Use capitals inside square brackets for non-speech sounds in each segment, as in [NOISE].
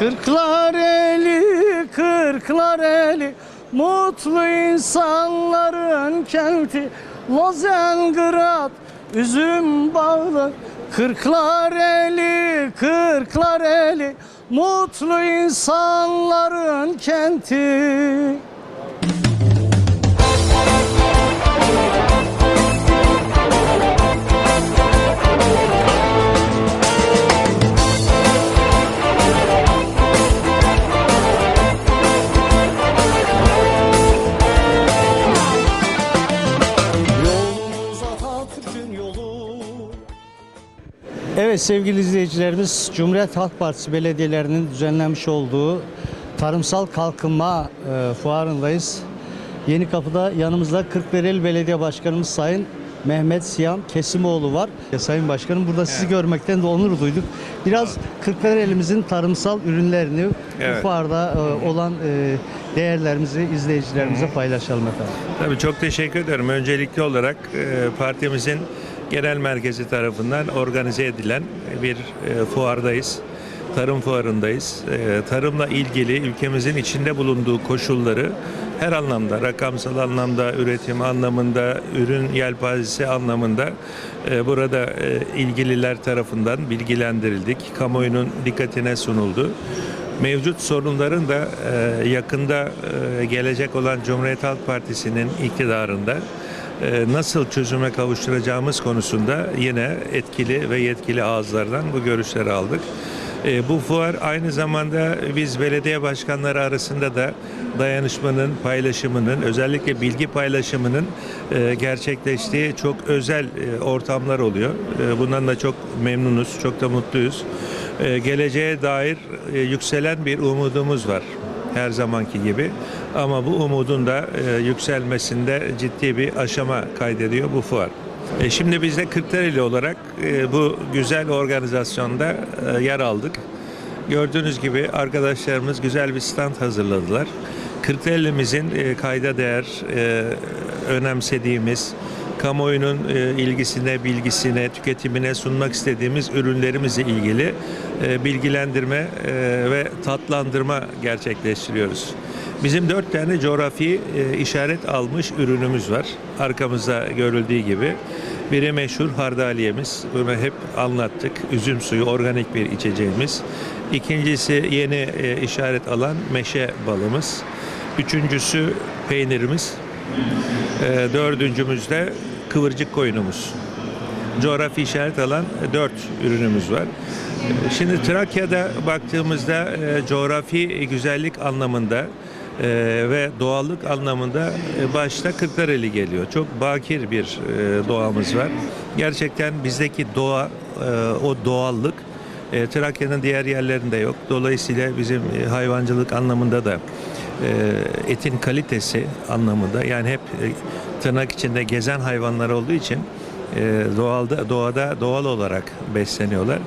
Kırklar eli, kırklar eli Mutlu insanların kenti. Lozengrat, üzüm bağlı Kırklar eli, kırklar eli Mutlu insanların kenti Evet sevgili izleyicilerimiz Cumhuriyet Halk Partisi belediyelerinin düzenlenmiş olduğu tarımsal kalkınma e, fuarındayız. Yeni Kapı'da yanımızda Kırklareli Belediye Başkanımız Sayın Mehmet Siyam Kesimoğlu var. E, Sayın Başkanım burada sizi görmekten de onur duyduk. Biraz Kırklareli'mizin tarımsal ürünlerini Evet. bu fuarda e, olan e, değerlerimizi izleyicilerimize paylaşalım efendim. Tabii çok teşekkür ederim. Öncelikli olarak e, partimizin genel merkezi tarafından organize edilen bir e, fuardayız. Tarım fuarındayız. E, tarımla ilgili ülkemizin içinde bulunduğu koşulları her anlamda, rakamsal anlamda, üretim anlamında, ürün yelpazesi anlamında e, burada ilgililer tarafından bilgilendirildik. Kamuoyunun dikkatine sunuldu. Mevcut sorunların da yakında gelecek olan Cumhuriyet Halk Partisi'nin iktidarında nasıl çözüme kavuşturacağımız konusunda yine etkili ve yetkili ağızlardan bu görüşleri aldık. E, Bu fuar aynı zamanda biz belediye başkanları arasında da dayanışmanın, paylaşımının, özellikle bilgi paylaşımının e, gerçekleştiği çok özel e, ortamlar oluyor. E, Bundan da çok memnunuz, çok da mutluyuz. Geleceğe dair yükselen bir umudumuz var her zamanki gibi. Ama bu umudun da e, yükselmesinde ciddi bir aşama kaydediyor bu fuar. E, şimdi biz de Kırklareli olarak e, bu güzel organizasyonda e, yer aldık. Gördüğünüz gibi arkadaşlarımız güzel bir stand hazırladılar. Kırklareli'mizin e, kayda değer e, önemsediğimiz, kamuoyunun e, ilgisine, bilgisine, tüketimine sunmak istediğimiz ürünlerimizle ilgili e, bilgilendirme e, ve tatlandırma gerçekleştiriyoruz. Bizim dört tane coğrafi e, işaret almış ürünümüz var. Arkamızda görüldüğü gibi. Biri meşhur hardaliyemiz. Bunu hep anlattık. Üzüm suyu, organik bir içeceğimiz. İkincisi yeni e, işaret alan meşe balımız. Üçüncüsü peynirimiz. E, dördüncümüz de kıvırcık koyunumuz. Coğrafi işaret alan dört ürünümüz var. E, Şimdi Trakya'da baktığımızda e, coğrafi güzellik anlamında e, ve doğallık anlamında e, başta Kırklareli geliyor. Çok bakir bir e, doğamız var. Gerçekten bizdeki doğa, e, o doğallık e, Trakya'nın diğer yerlerinde yok. Dolayısıyla bizim e, hayvancılık anlamında da e, etin kalitesi anlamında yani hep e, tırnak içinde gezen hayvanlar olduğu için e, doğalda doğada doğal olarak besleniyorlar.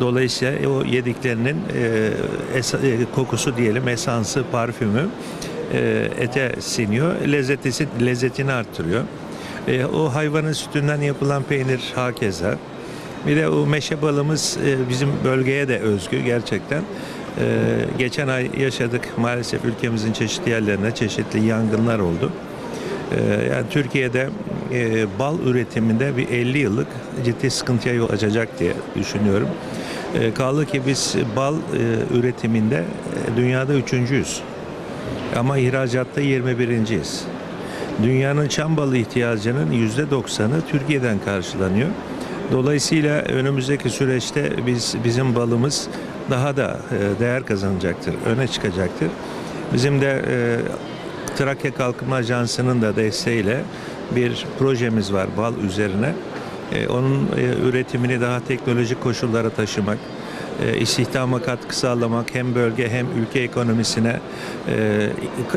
Dolayısıyla o yediklerinin e, e, kokusu diyelim esansı, parfümü ete siniyor. Lezzeti, lezzetini arttırıyor. O hayvanın sütünden yapılan peynir hakeza. Bir de o meşe balımız bizim bölgeye de özgü gerçekten. Geçen ay yaşadık maalesef ülkemizin çeşitli yerlerine çeşitli yangınlar oldu. Yani Türkiye'de e, bal üretiminde bir 50 yıllık ciddi sıkıntıya yol açacak diye düşünüyorum. E, kaldı ki biz bal e, üretiminde e, dünyada üçüncüyüz. Ama ihracatta 21.yiz. Dünyanın çam balı ihtiyacının %90'ı Türkiye'den karşılanıyor. Dolayısıyla önümüzdeki süreçte biz bizim balımız daha da e, değer kazanacaktır, öne çıkacaktır. Bizim de e, Trakya Kalkınma Ajansı'nın da desteğiyle bir projemiz var bal üzerine. E, Onun e, üretimini daha teknolojik koşullara taşımak, e, istihdama katkı sağlamak hem bölge hem ülke ekonomisine e,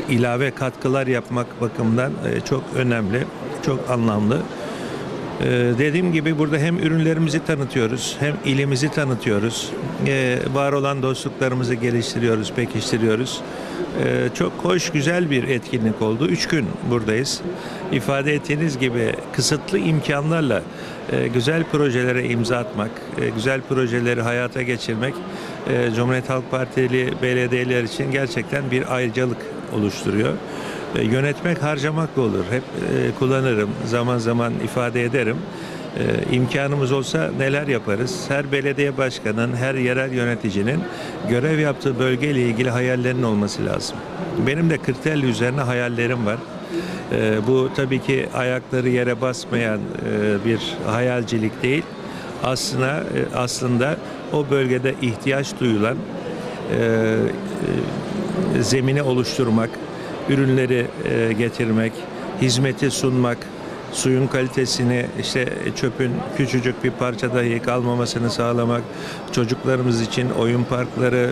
ilave katkılar yapmak bakımından çok önemli, çok anlamlı. Dediğim gibi burada hem ürünlerimizi tanıtıyoruz hem ilimizi tanıtıyoruz. Var olan dostluklarımızı geliştiriyoruz, pekiştiriyoruz. Ee, çok hoş, güzel bir etkinlik oldu. Üç gün buradayız. İfade ettiğiniz gibi kısıtlı imkanlarla e, güzel projelere imza atmak, e, güzel projeleri hayata geçirmek e, Cumhuriyet Halk Partili belediyeler için gerçekten bir ayrıcalık oluşturuyor. Yönetmek harcamakla olur. Hep kullanırım, zaman zaman ifade ederim. E, imkanımız olsa neler yaparız? Her belediye başkanının, her yerel yöneticinin görev yaptığı bölgeyle ilgili hayallerinin olması lazım. Benim de Kırklareli üzerine hayallerim var. E, bu tabii ki ayakları yere basmayan e, bir hayalcilik değil. Aslında e, aslında o bölgede ihtiyaç duyulan e, e, zemini oluşturmak, ürünleri e, getirmek, hizmeti sunmak, suyun kalitesini işte çöpün küçücük bir parça dahi kalmamasını sağlamak, çocuklarımız için oyun parkları,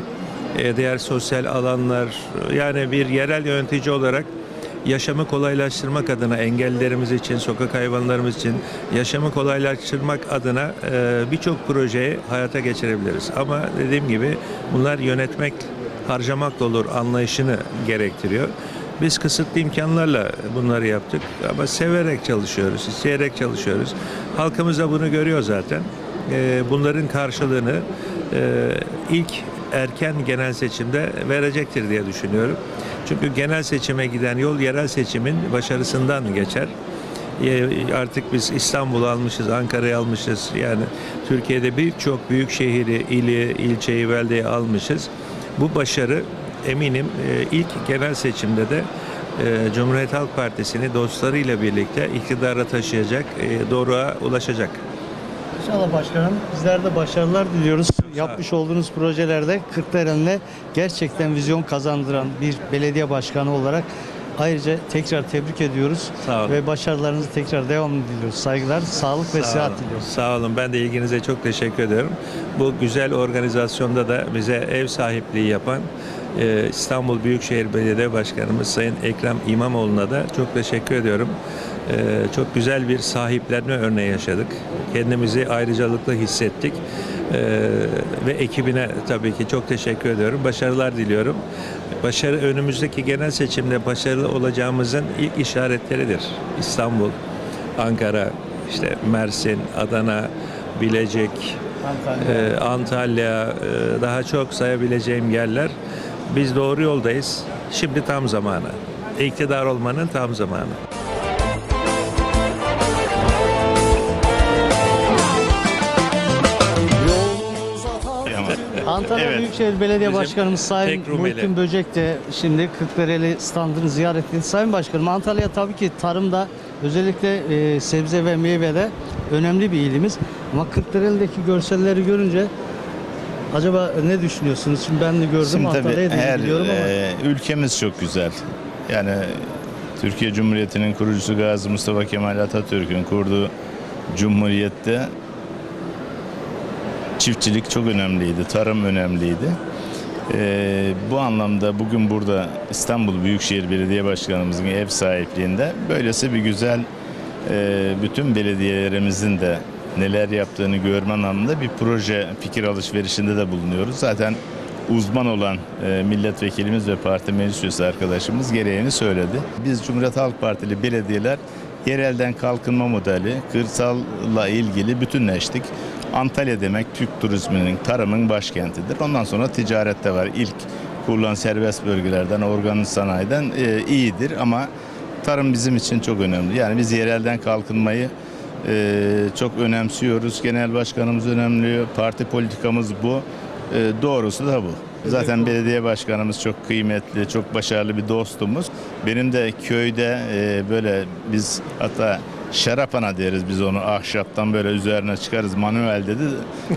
e, diğer sosyal alanlar yani bir yerel yönetici olarak yaşamı kolaylaştırmak adına engellilerimiz için, sokak hayvanlarımız için yaşamı kolaylaştırmak adına e, birçok projeyi hayata geçirebiliriz. Ama dediğim gibi bunlar yönetmek, harcamak da olur anlayışını gerektiriyor. Biz kısıtlı imkanlarla bunları yaptık ama severek çalışıyoruz, isteyerek çalışıyoruz. Halkımız da bunu görüyor zaten. E, bunların karşılığını e, ilk erken genel seçimde verecektir diye düşünüyorum. Çünkü genel seçime giden yol yerel seçimin başarısından geçer. E, Artık biz İstanbul'u almışız, Ankara'yı almışız. Yani Türkiye'de birçok büyük şehri, ili, ilçeyi, beldeyi almışız. Bu başarı eminim e, ilk genel seçimde de e, Cumhuriyet Halk Partisi'ni dostlarıyla birlikte iktidara taşıyacak, e, doğruğa ulaşacak. İnşallah başkanım bizler de başarılar diliyoruz. Yapmış olduğunuz projelerde Kırklareli'ne gerçekten vizyon kazandıran bir belediye başkanı olarak ayrıca tekrar tebrik ediyoruz. Sağ olun. Ve başarılarınızı tekrar devamlı diliyoruz. Saygılar, sağlık ve Sağ sıhhat olun. diliyoruz. Sağ olun. Ben de ilginize çok teşekkür ediyorum. Bu güzel organizasyonda da bize ev sahipliği yapan e, İstanbul Büyükşehir Belediye Başkanımız Sayın Ekrem İmamoğlu'na da çok teşekkür ediyorum. E, Çok güzel bir sahiplenme örneği yaşadık. Kendimizi ayrıcalıklı hissettik. E, Ve ekibine tabii ki çok teşekkür ediyorum. Başarılar diliyorum. Başarı önümüzdeki genel seçimde başarılı olacağımızın ilk işaretleridir. İstanbul, Ankara, işte Mersin, Adana, Bilecik, Antalya. e, Antalya, e, daha çok sayabileceğim yerler. Biz doğru yoldayız. Şimdi tam zamanı. İktidar olmanın tam zamanı. Antalya Evet. Büyükşehir Belediye Bizim Başkanımız Sayın tek Rumeli. Muhittin Böcek de şimdi Kırklareli standını ziyaret etti. Sayın Başkanım Antalya tabii ki tarımda özellikle e, sebze ve meyvede önemli bir ilimiz. Ama Kırklareli'deki görselleri görünce acaba ne düşünüyorsunuz? Şimdi ben de gördüm Şimdi tabii Antalya'ya da her gidiyorum ama. e, ülkemiz çok güzel. Yani Türkiye Cumhuriyeti'nin kurucusu Gazi Mustafa Kemal Atatürk'ün kurduğu cumhuriyette çiftçilik çok önemliydi, tarım önemliydi. E, bu anlamda bugün burada İstanbul Büyükşehir Belediye Başkanımızın ev sahipliğinde böylesi bir güzel e, bütün belediyelerimizin de neler yaptığını görme anlamında bir proje fikir alışverişinde de bulunuyoruz. Zaten uzman olan e, milletvekilimiz ve parti meclis üyesi arkadaşımız gereğini söyledi. Biz Cumhuriyet Halk Partili belediyeler yerelden kalkınma modeli, kırsalla ilgili bütünleştik. Antalya demek Türk turizminin, tarımın başkentidir. Ondan sonra ticarette var. İlk kurulan serbest bölgelerden, organik sanayiden e, iyidir ama tarım bizim için çok önemli. Yani biz yerelden kalkınmayı çok önemsiyoruz. Genel başkanımız önemli, parti politikamız bu. E, doğrusu da bu. Zaten belediye başkanımız çok kıymetli, çok başarılı bir dostumuz. Benim de köyde e, böyle biz hatta şarapana deriz biz onu ahşaptan böyle üzerine çıkarız manuel dedi.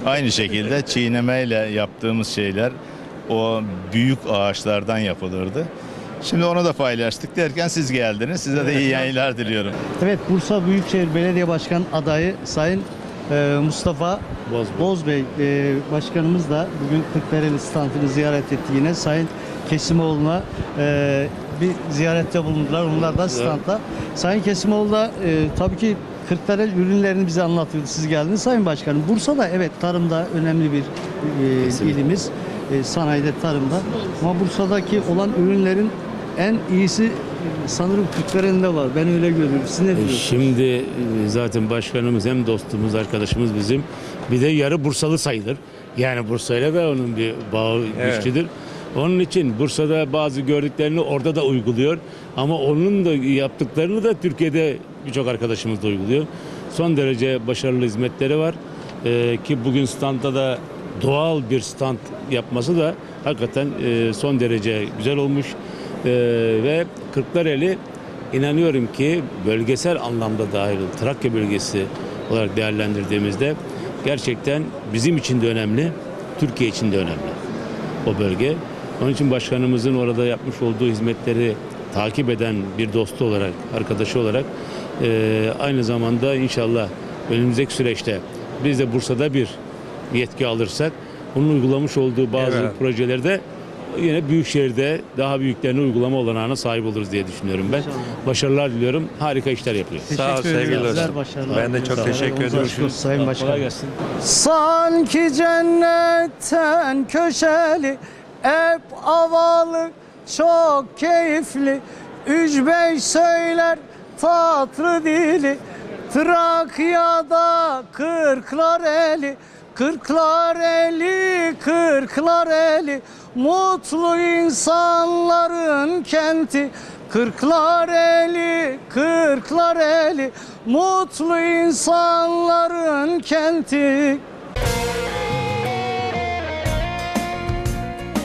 Aynı şekilde [LAUGHS] çiğnemeyle yaptığımız şeyler o büyük ağaçlardan yapılırdı. Şimdi onu da paylaştık derken siz geldiniz. Size de iyi yayınlar diliyorum. Evet Bursa Büyükşehir Belediye Başkan adayı Sayın e, Mustafa Bozbey, e, başkanımız da bugün Kırklareli standını ziyaret etti yine. Sayın Kesimoğlu'na e, bir ziyarette bulundular. Onlar da standta. Sayın Kesimoğlu da e, tabii ki Kırklareli ürünlerini bize anlatıyordu. Siz geldiniz Sayın Başkanım. Bursa'da evet tarımda önemli bir e, ilimiz. E, sanayide, tarımda. Ama Bursa'daki olan ürünlerin en iyisi sanırım Kırklareli'nde var. Ben öyle görüyorum. Siz ne E, diyorsunuz? Şimdi e, zaten başkanımız hem dostumuz, arkadaşımız bizim. Bir de yarı Bursalı sayılır. Yani Bursa'yla da onun bir bağı Evet. güçlüdür. Onun için Bursa'da bazı gördüklerini orada da uyguluyor. Ama onun da yaptıklarını da Türkiye'de birçok arkadaşımız da uyguluyor. Son derece başarılı hizmetleri var. E, ki bugün standta da doğal bir stand yapması da hakikaten e, son derece güzel olmuş. E, ve Kırklareli İnanıyorum ki bölgesel anlamda dahil Trakya bölgesi olarak değerlendirdiğimizde gerçekten bizim için de önemli, Türkiye için de önemli o bölge. Onun için başkanımızın orada yapmış olduğu hizmetleri takip eden bir dostu olarak, arkadaşı olarak eee, aynı zamanda inşallah önümüzdeki süreçte biz de Bursa'da bir yetki alırsak onun uygulamış olduğu bazı Evet. projelerde yine Büyükşehir'de daha büyüklerini uygulama olanağına sahip oluruz diye düşünüyorum ben. Başarılar diliyorum. Harika işler yapıyor. Sağ ol Teşekkür sevgili dostum. Başarılar. Ben de çok teşekkür ediyorum. Sayın Kolay Başkanım. gelsin. Sanki cennetten köşeli Hep havalı çok keyifli Üç beş söyler tatlı dili Trakya'da kırklar eli Kırklar eli, kırklar eli Mutlu insanların kenti. Kırklar eli, kırklar eli Mutlu insanların kenti